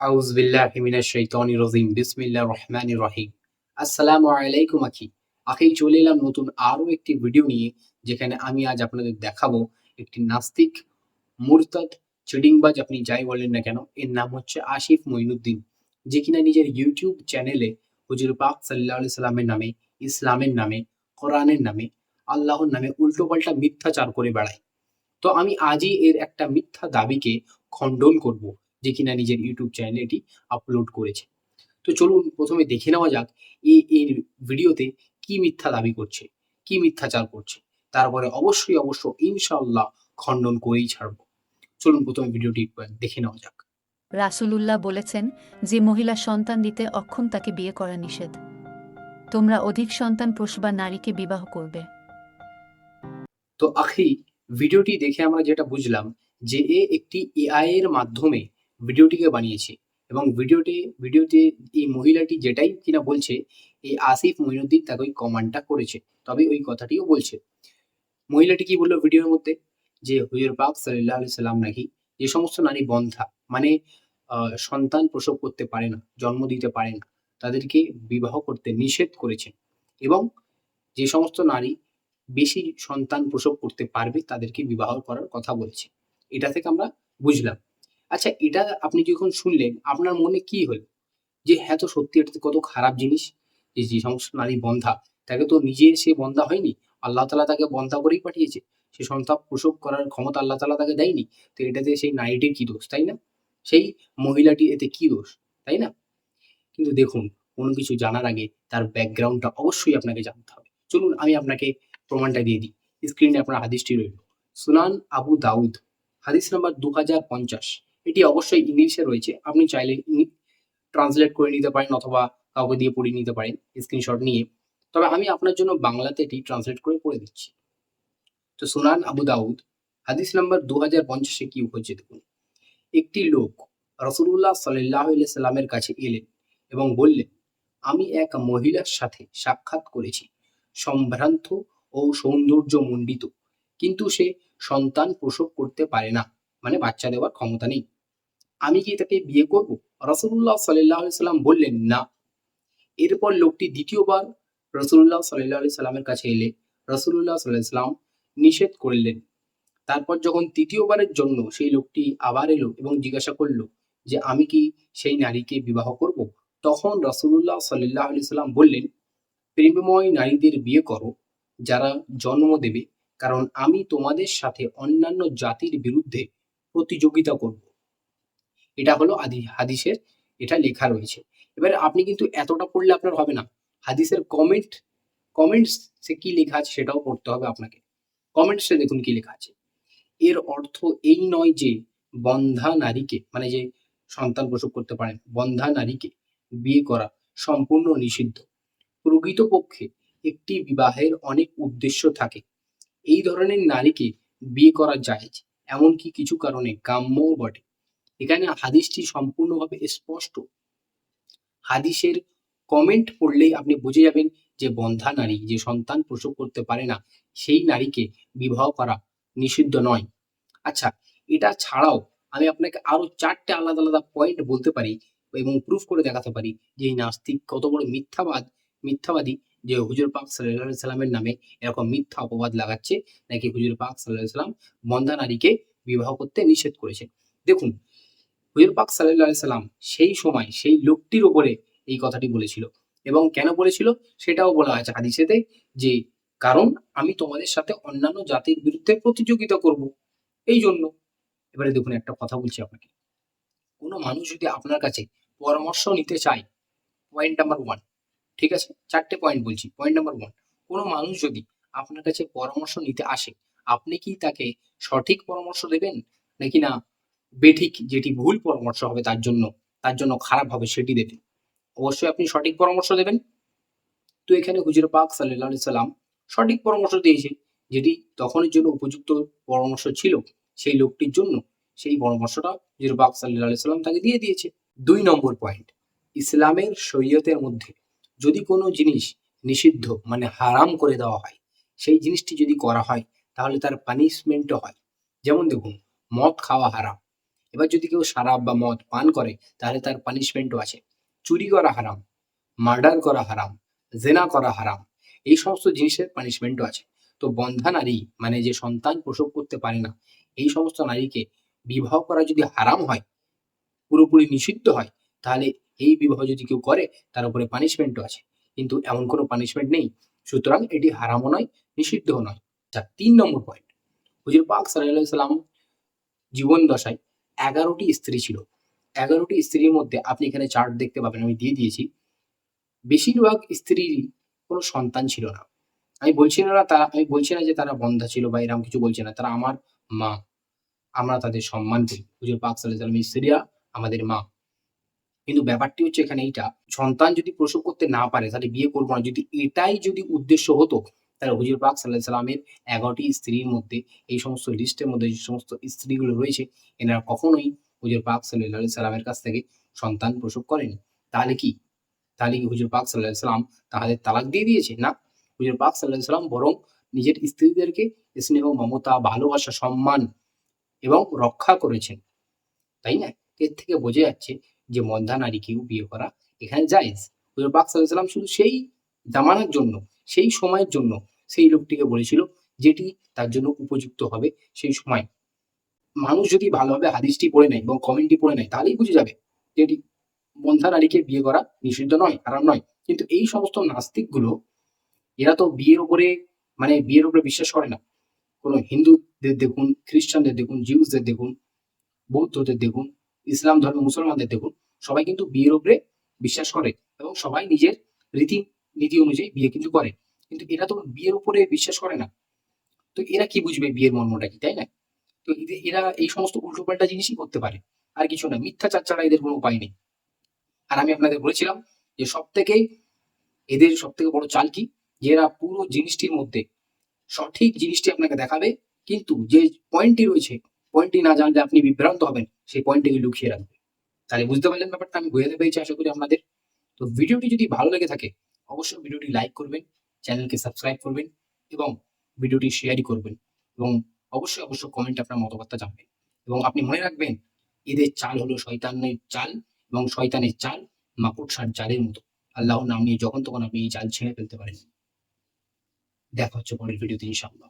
আউজ বিল্লাহ মিনাশ শাইতানির রাজিম। বিসমিল্লাহির রহিম। আসসালামু আলাইকুম, আখি। আখি, চলে এলাম নতুন একটি ভিডিও নিয়ে, যেখানে আমি আজ আপনাদের দেখাবো একটি নাস্তিক আপনি যাই বলেন না কেন, এর নাম হচ্ছে আশিফ মঈনুদ্দিন, যে কিনা নিজের ইউটিউব চ্যানেলে হুজুর পাক সাল্লামের নামে, ইসলামের নামে, কোরআনের নামে, আল্লাহর নামে উল্টো উল্টোপাল্টা মিথ্যাচার করে বেড়ায়। তো আমি আজই এর একটা মিথ্যা দাবিকে খণ্ডন করব। যে কিনা নিজের ইউটিউব চ্যানেলে এটি আপলোড করেছে। তো চলুন প্রথমে দেখে নেওয়া যাক এই এই ভিডিওতে কি মিথ্যা দাবি করছে কি মিথ্যাচার করছে। তারপরে অবশ্যই অবশ্য ইনশাআল্লাহ খণ্ডন করেই ছাড়বো। চলুন প্রথমে ভিডিওটি দেখে নেওয়া যাক। রাসূলুল্লাহ বলেছেন যে মহিলা সন্তান দিতে অক্ষম তাকে বিয়ে করা নিষেধ। তোমরা অধিক সন্তান প্রসবা নারীকে বিবাহ করবে। তো আখি ভিডিওটি দেখে আমরা যেটা বুঝলাম যে এ একটি এআই এর মাধ্যমে ভিডিওটিকে বানিয়েছে এবং ভিডিওটি, ভিডিওতে এই মহিলাটি যেটাই কিনা বলছে, এই আসিফ মঈনুদ্দিন তাকে ওই কমান্ডটা করেছে, তবে ওই কথাটিও বলছে। মহিলাটি কি বলল ভিডিওর মধ্যে? যে হুজুর পাক সাল্লাহ সাল্লাম নাকি যে সমস্ত নারী বন্ধা মানে সন্তান প্রসব করতে পারে না, জন্ম দিতে পারে না, তাদেরকে বিবাহ করতে নিষেধ করেছেন এবং যে সমস্ত নারী বেশি সন্তান প্রসব করতে পারবে, তাদেরকে বিবাহ করার কথা বলছে। এটা থেকে আমরা বুঝলাম। আচ্ছা এটা আপনি যখন শুনলেন, আপনার মনে কি হলো? যে হ্যাঁ তো সত্যি, এটা কত খারাপ জিনিস। যে যে, সমস্ত নারী বন্ধা, তাকে তো নিজে সে বন্ধা হয়নি। আল্লাহ তালা তাকে বন্ধা করেই পাঠিয়েছে। সে সন্তান প্রসব করার ক্ষমতা আল্লাহ তালা তাকে দেয়নি। তো এটাতে সেই নারীটির কি দোষ, তাই না? সেই মহিলাটি এতে কি দোষ, তাই না? কিন্তু দেখুন, কোনো কিছু জানার আগে তার ব্যাকগ্রাউন্ডটা অবশ্যই আপনাকে জানতে হবে। চলুন, আমি আপনাকে প্রমাণটা দিয়ে দিই। স্ক্রিনে আপনার হাদিসটি রইল। সুনান আবু দাউদ, হাদিস নাম্বার দু হাজার পঞ্চাশ। এটি অবশ্যই ইংলিশে রয়েছে। আপনি চাইলে ট্রান্সলেট করে নিতে পারেন অথবা কাউকে দিয়ে পড়িয়ে নিতে পারেন স্ক্রিনশট নিয়ে। তবে আমি আপনার জন্য বাংলাতে এটি ট্রান্সলেট করে পড়ে দিচ্ছি। তো সুনান আবু দাউদ, হাদিস নাম্বার দু হাজার পঞ্চাশে কি হচ্ছে দেখুন। একটি লোক রসুল্লাহ সাল্লাহ সাল্লামের কাছে এলেন এবং বললেন, আমি এক মহিলার সাথে সাক্ষাৎ করেছি। সম্ভ্রান্ত ও সৌন্দর্য মণ্ডিত কিন্তু সে সন্তান প্রসব করতে পারে না। মানে বাচ্চা দেওয়ার ক্ষমতা নেই। আমি কি তাকে বিয়ে করব? রসুল্লাহ সাল্লাহ সাল্লাম বললেন, না। এরপর লোকটি দ্বিতীয়বার রসুল্লাহ সাল্লাহ সাল্লামের কাছে এলে রসুল্লাহ সাল্লাহ সাল্লাম নিষেধ করলেন। তারপর যখন তৃতীয়বারের জন্য সেই লোকটি আবার এলো এবং জিজ্ঞাসা করল যে, আমি কি সেই নারীকে বিবাহ করব? তখন রসুল্লাহ সাল্লাহ আলি সাল্লাম বললেন, প্রেমময় নারীদের বিয়ে করো, যারা জন্ম দেবে। কারণ আমি তোমাদের সাথে অন্যান্য জাতির বিরুদ্ধে প্রতিযোগিতা করব। এটা হলো আদি হাদিসের এটা লেখা রয়েছে। এবারে আপনি কিন্তু এতটা পড়লে আপনার হবে না। হাদিসের কমেন্ট কমেন্টস সে কি লেখা আছে সেটাও পড়তে হবে আপনাকে। কমেন্টসে দেখুন কি লেখা আছে। এর অর্থ এই নয় যে বন্ধা নারীকে মানে যে সন্তান প্রসব করতে পারেন, বন্ধা নারীকে বিয়ে করা সম্পূর্ণ নিষিদ্ধ। প্রকৃতপক্ষে একটি বিবাহের অনেক উদ্দেশ্য থাকে। এই ধরনের নারীকে বিয়ে করা যায় এমনকি কিছু কারণে কাম্যও বটে। এখানে হাদিসটি সম্পূর্ণভাবে স্পষ্ট। হাদিসের কমেন্ট পড়লেই আপনি বুঝে যাবেন যে বন্ধা নারী, যে সন্তান প্রসব করতে পারে না, সেই নারীকে বিবাহ করা নিষিদ্ধ নয়। আচ্ছা এটা ছাড়াও আমি আপনাকে আরও চারটে আলাদা আলাদা পয়েন্ট বলতে পারি এবং প্রুফ করে দেখাতে পারি যে এই নাস্তিক কত বড় মিথ্যাবাদ, মিথ্যাবাদী যে হুজুর পাক সাল্লাহ সাল্লামের নামে এরকম মিথ্যা অপবাদ লাগাচ্ছে, নাকি হুজুর পাক সাল্লাহ সাল্লাম বন্ধা নারীকে বিবাহ করতে নিষেধ করেছে। দেখুন, হুজুর পাক সাল্লাহ সাল্লাম সেই সময় সেই লোকটির ওপরে এই কথাটি বলেছিল এবং কেন বলেছিল সেটাও বলা হয়েছে হাদিসেতে যে, কারণ আমি তোমাদের সাথে অন্যান্য জাতির বিরুদ্ধে প্রতিযোগিতা করব। এই জন্য এবারে দেখুন একটা কথা বলছি আপনাকে। কোনো মানুষ যদি আপনার কাছে পরামর্শ নিতে চায় পয়েন্ট নাম্বার ওয়ান ঠিক আছে? চারটে পয়েন্ট বলছি। পয়েন্ট নাম্বার ওয়ান কোনো মানুষ যদি আপনার কাছে পরামর্শ নিতে আসে, আপনি কি তাকে সঠিক পরামর্শ দেবেন? নাকি না, বেঠিক যেটি ভুল পরামর্শ হবে তার জন্য তার জন্য খারাপ হবে সেটি দেবেন। অবশ্যই আপনি সঠিক পরামর্শ দেবেন। তো এখানে হুজুর পাক সাল্লাহ সাল্লাম সঠিক পরামর্শ দিয়েছে, যেটি তখনের জন্য উপযুক্ত পরামর্শ ছিল সেই লোকটির জন্য। সেই পরামর্শটা হুজুর পাক সাল্লাহ সাল্লাম তাকে দিয়ে দিয়েছে। দুই নম্বর পয়েন্ট ইসলামের শরীয়তের মধ্যে যদি কোনো জিনিস নিষিদ্ধ মানে হারাম করে দেওয়া হয়, সেই জিনিসটি যদি করা হয়, তাহলে তার পানিশমেন্টও হয়। যেমন দেখুন, মদ খাওয়া হারাম। এবার যদি কেউ শারাব বা মদ পান করে, তাহলে তার পানিশমেন্টও আছে। চুরি করা হারাম, মার্ডার করা হারাম, জেনা করা হারাম, এই সমস্ত জিনিসের পানিশমেন্টও আছে। তো বন্ধা নারী মানে যে সন্তান প্রসব করতে পারে না, এই সমস্ত নারীকে বিবাহ করা যদি হারাম হয়, পুরোপুরি নিষিদ্ধ হয় তাহলে এই বিবাহ যদি কেউ করে, তার উপরে পানিশমেন্টও আছে। কিন্তু এমন কোনো পানিশমেন্ট নেই। সুতরাং এটি হারামও নয়, নিষিদ্ধও নয়। আচ্ছা তিন নম্বর পয়েন্ট হুজুর পাক সাল্লাম জীবন দশায় এগারোটি স্ত্রী ছিল। এগারোটি স্ত্রীর মধ্যে আপনি এখানে চার্ট দেখতে পাবেন, আমি দিয়ে দিয়েছি। বেশিরভাগ স্ত্রীর কোনো সন্তান ছিল না। আমি বলছি না, তারা, আমি বলছি না যে তারা বন্ধা ছিল বা এরকম কিছু বলছে না। তারা আমার মা। আমরা তাদের সম্মান করি। হুজুর পাক সাল্লাহ স্ত্রীরা আমাদের মা। কিন্তু ব্যাপারটি হচ্ছে এখানে এইটা, সন্তান যদি প্রসব করতে না পারে, তাহলে বিয়ে করব না। যদি এটাই যদি উদ্দেশ্য হতো, তাহলে হুজুর পাক সাল্লাহ সাল্লামের এগারোটি স্ত্রীর মধ্যে, এই সমস্ত লিস্টের মধ্যে যে সমস্ত স্ত্রীগুলো রয়েছে, এনারা কখনোই হুজুর পাক সাল্লাহ সাল্লামের কাছ থেকে সন্তান প্রসব করেনি। তাহলে কি? তাহলে কি হুজুর পাক সাল্লাহ সাল্লাম তাদের তালাক দিয়ে দিয়েছে? না। হুজুর পাক সাল্লাহ সাল্লাম বরং নিজের স্ত্রীদেরকে স্নেহ, মমতা, ভালোবাসা, সম্মান এবং রক্ষা করেছেন। তাই না? এর থেকে বোঝা যাচ্ছে যে মধ্যা নারীকেও বিয়ে করা এখানে জায়েজ। হুজুর পাক শুধু সেই জামানার জন্য, সেই সময়ের জন্য সেই লোকটিকে বলেছিল যেটি তার জন্য উপযুক্ত হবে সেই সময়। মানুষ যদি ভালোভাবে হাদিসটি পড়ে নেয় এবং কমেন্টটি পড়ে নেয়, তাহলেই বুঝে যাবে যে এটি বন্ধা নারীকে বিয়ে করা নিষিদ্ধ নয় আরাম নয়। কিন্তু এই সমস্ত নাস্তিকগুলো, এরা তো বিয়ের উপরে মানে বিয়ের উপরে বিশ্বাস করে না। কোনো হিন্দুদের দেখুন, খ্রিস্টানদের দেখুন, জিউসদের দেখুন, বৌদ্ধদের দেখুন ইসলাম ধর্ম মুসলমানদের দেখুন, সবাই কিন্তু বিয়ের উপরে বিশ্বাস করে এবং সবাই নিজের রীতি নীতি অনুযায়ী বিয়ে কিন্তু করে। কিন্তু এরা তো বিয়ের উপরে বিশ্বাস করে না। তো এরা কি বুঝবে বিয়ের মর্মটা কি, তাই না? তো এরা এই সমস্ত উল্টোপাল্টা জিনিসই করতে পারে। আর কিছু না মিথ্যাচার ছাড়া এদের কোনো উপায় নেই। আর আমি আপনাদের বলেছিলাম যে সব থেকে এদের সব থেকে বড় চাল কি? যে এরা পুরো জিনিসটির মধ্যে সঠিক জিনিসটি আপনাকে দেখাবে, কিন্তু যে পয়েন্টটি রয়েছে পয়েন্টটি না জানলে আপনি বিভ্রান্ত হবেন। সেই পয়েন্টটিকে লুকিয়ে রাখবে। তাহলে বুঝতে পারলেন ব্যাপারটা, আমি বোঝাতে পেরেছি আশা করি আপনাদের। তো ভিডিওটি যদি ভালো লেগে থাকে, অবশ্যই ভিডিওটি লাইক করবেন চ্যানেলকে সাবস্ক্রাইব করবেন এবং ভিডিওটি শেয়ারই করবেন এবং অবশ্যই অবশ্যই কমেন্টে আপনার মতবার্তা জানবেন। এবং আপনি মনে রাখবেন, এদের চাল হলো শয়তানের চাল এবং শয়তানের চাল মাকড়সার জালের মতো। আল্লাহর নাম নিয়ে যখন তখন আপনি এই চাল ছেড়ে ফেলতে পারেন। দেখা হচ্ছে পরের ভিডিওতে ইনশাআল্লাহ।